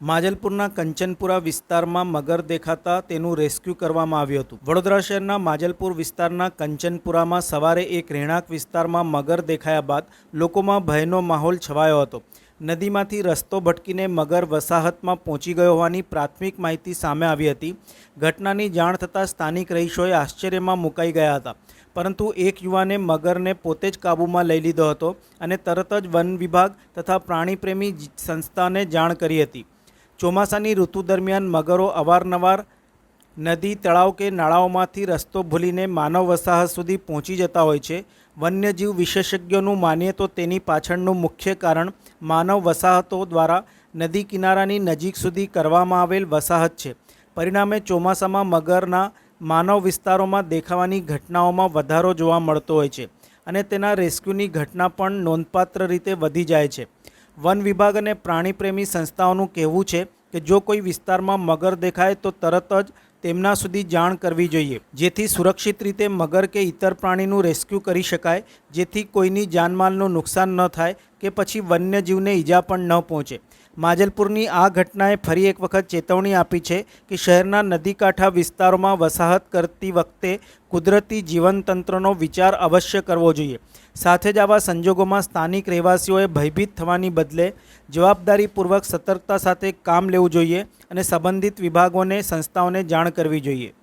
માજલપુરના કંચનપુરા વિસ્તારમાં મગર દેખાતા તેનું રેસ્ક્યુ કરવામાં આવ્યું હતું. વડોદરા શહેરના માજલપુર વિસ્તારના કંચનપુરામાં સવારે એક રહેણાંક વિસ્તારમાં મગર દેખાયા બાદ લોકોમાં ભયનો માહોલ છવાયો હતો. નદીમાંથી રસ્તો ભટકીને મગર વસાહતમાં પહોંચી ગયો હોવાની પ્રાથમિક માહિતી સામે આવી હતી. ઘટનાની જાણ થતાં સ્થાનિક રહીશોએ આશ્ચર્યમાં મુકાઈ ગયા હતા. પરંતુ એક યુવાને મગરને પોતે જ કાબૂમાં લઈ લીધો હતો અને તરત જ વન વિભાગ તથા પ્રાણીપ્રેમી સંસ્થાને જાણ કરી હતી. ચોમાસાની ઋતુ દરમિયાન મગરો અવારનવાર નદી, તળાવ કે નાળાઓમાંથી રસ્તો ભૂલીને માનવ વસાહત સુધી પહોંચી જતા હોય છે. વન્યજીવ વિશેષજ્ઞોનું માનીએ તો તેની પાછળનું મુખ્ય કારણ માનવ વસાહતો દ્વારા નદી કિનારાની નજીક સુધી કરવામાં આવેલ વસાહત છે. પરિણામે ચોમાસામાં મગરના માનવ વિસ્તારોમાં દેખાવાની ઘટનાઓમાં વધારો જોવા મળતો હોય છે અને તેના રેસ્ક્યુની ઘટના પણ નોંધપાત્ર રીતે વધી જાય છે. વન વિભાગ અને પ્રાણીપ્રેમી સંસ્થાઓનું કહેવું છે કે જો કોઈ વિસ્તારમાં મગર દેખાય તો તરત જ તેમના સુધી જાણ કરવી જોઈએ. જેથી સુરક્ષિત રીતે મગર કે ઇતર પ્રાણીનું રેસ્ક્યુ કરી શકાય, જેથી કોઈની જાનમાલનું નુકસાન ન થાય કે પછી વન્યજીવને ઈજા પણ ન પહોંચે. માજલપુરની આ ઘટનાએ ફરી એક વખત ચેતવણી આપી છે કે શહેરના નદીકાંઠા વિસ્તારોમાં વસાહત કરતી વખતે કુદરતી જીવનતંત્રનો વિચાર અવશ્ય કરવો જોઈએ. સાથે જ આવા સંજોગોમાં સ્થાનિક રહેવાસીઓએ ભયભીત થવાની બદલે જવાબદારીપૂર્વક સતર્કતા સાથે કામ લેવું જોઈએ અને સંબંધિત વિભાગોને સંસ્થાઓને જાણ કરવી જોઈએ.